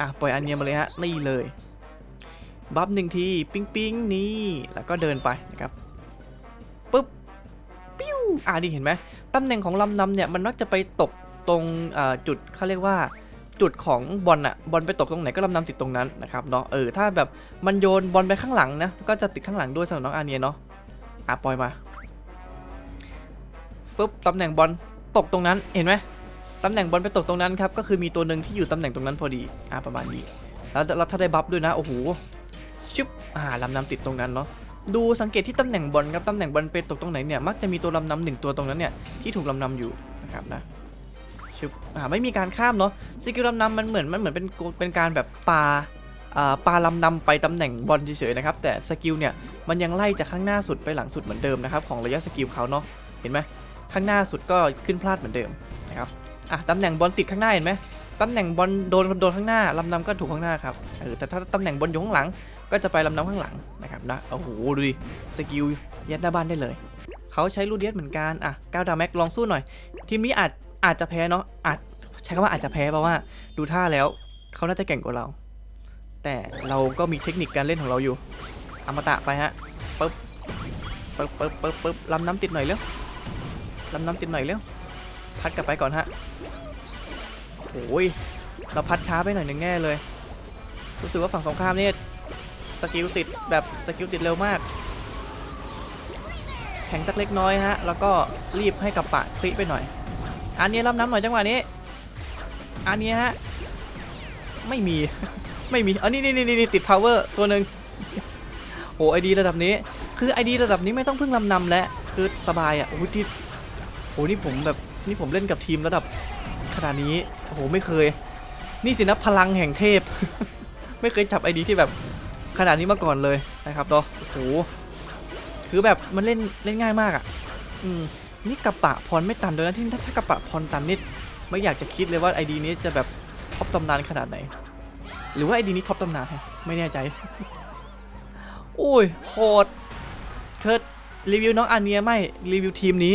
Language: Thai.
อะปล่อยอันเนียมาเลยฮะนี่เลยบัฟหนึ่งทีปิ๊งปิ๊งนี่แล้วก็เดินไปนะครับปุ๊บปิ้วอะนี่เห็นไหมตำแหน่งของลำนำเนี่ยมันมักจะไปตกตรงจุดเขาเรียกว่าจุดของบอลอะบอลไปตกตรงไหนก็ลำนำติดตรงนั้นนะครับเนาะเออถ้าแบบมันโยนบอลไปข้างหลังนะก็จะติดข้างหลังด้วยสำหรับน้องอาเนียเนาะอะปล่อยมาฟึบตำแหน่งบอลตกตรงนั้นเห็นไหม ตำแหน่งบอลไปตกตรงนั้นครับก็คือมีตัวหนึ่งที่อยู่ตำแหน่งตรงนั้นพอดีอ่าประมาณนี้แล้วแล้วถ้าได้บัฟด้วยนะโอ้โหชึบอ่าลำนำติดตรงนั้นเนาะดูสังเกตที่ตำแหน่งบอลครับตำแหน่งบอลไปตกตรงไหนเนี่ยมักจะมีตัวลำนำหนึ่งตัวตรงนั้นเนี่ยที่ถูกลำนำอยู่นะครับนะชึบอ่าไม่มีการข้ามเนาะสกิลลำนำมันเหมือนมันเหมือนเป็นเป็นการแบบปาอ่าปลาลำนำไปตำแหน่งบอลเฉยๆนะครับแต่สกิลเนี่ยมันยังไล่จากข้างหน้าสุดไปหลังสุดเหมือนเดิมนะครับของระยะสกิลเขาเนาะเห็นไหมข้างหน้าสุดก็ขึ้นพลาดเหมือนเดิมนะครับ อะตำแหน่งบอลติดข้างหน้าเห็นไหมตำแหน่งบอลโดนโดนข้างหน้าลำนำก็ถูกข้างหน้าครับเออแต่ถ้าตำแหน่งบอลอยู่ข้างหลัง ก็จะไปลำนำข้างหลังนะครับนะโอ้โหดูดิสกิลยัดหน้าบ้านได้เลยเขาใช้ลูเดียสเหมือนกันอะก้าวดาวแม็กลองสู้หน่อย ทีมนี้อาจอาจจะแพ้เนาะอาจใช้คำว่าอาจจะแพ้เพราะว่าดูท่าแล้วเขาน่าจะเก่งกว่าเรา แต่เราก็มีเทคนิคการเล่นของเราอยู่อมตะไปฮะปึ๊บปึ๊บปึ๊บปึ๊บปึ๊บลำน้ำติดหน่อยเร็วลำน้ำติดหน่อยเร็ว พัดกลับไปก่อนฮะโอ้ยเราพัดช้าไปหน่อยหนึ่งแน่เลย รู้สึกว่าฝั่งตรงข้ามนี่สกิลติดแบบสกิลติดเร็วมาก แข็งสักเล็กน้อยฮะ แล้วก็รีบให้กับปะคลิไปหน่อย อันนี้รับน้ำหน่อยจังหวะนี้ อันนี้ฮะ ไม่มี ไม่มีอันนี้นี่นี่นี่ติด power ตัวหนึ่งโอ้ไอดีระดับนี้ คือไอดีระดับนี้ไม่ต้องพึ่งลำนำแล้ว คือสบายอะ โอ้โหที่โอ้นี่ผมแบบ นี่ผมเล่นกับทีมระดับขนาดนี้ โอ้โห ไม่เคย นี่สินะพลังแห่งเทพ ไม่เคยจับไอดีที่แบบขนาดนี้มาก่อนเลยนะครับเนาะโอ้โห คือแบบมันเล่นเล่นง่ายมากอะ่ะ อืม นี่กระปะพรไม่ตันด้วยนะที่ถ้าถ้ากระปะพรตันนี่ไม่อยากจะคิดเลยว่าไอดีนี้จะแบบท็อปตำนานขนาดไหน หรือว่าไอดีนี้ท็อปตำนานไม่แน่ใจ โอ้ยโหดเคิร์ดรีวิวน้องอาเนียไม่รีวิวทีมนี้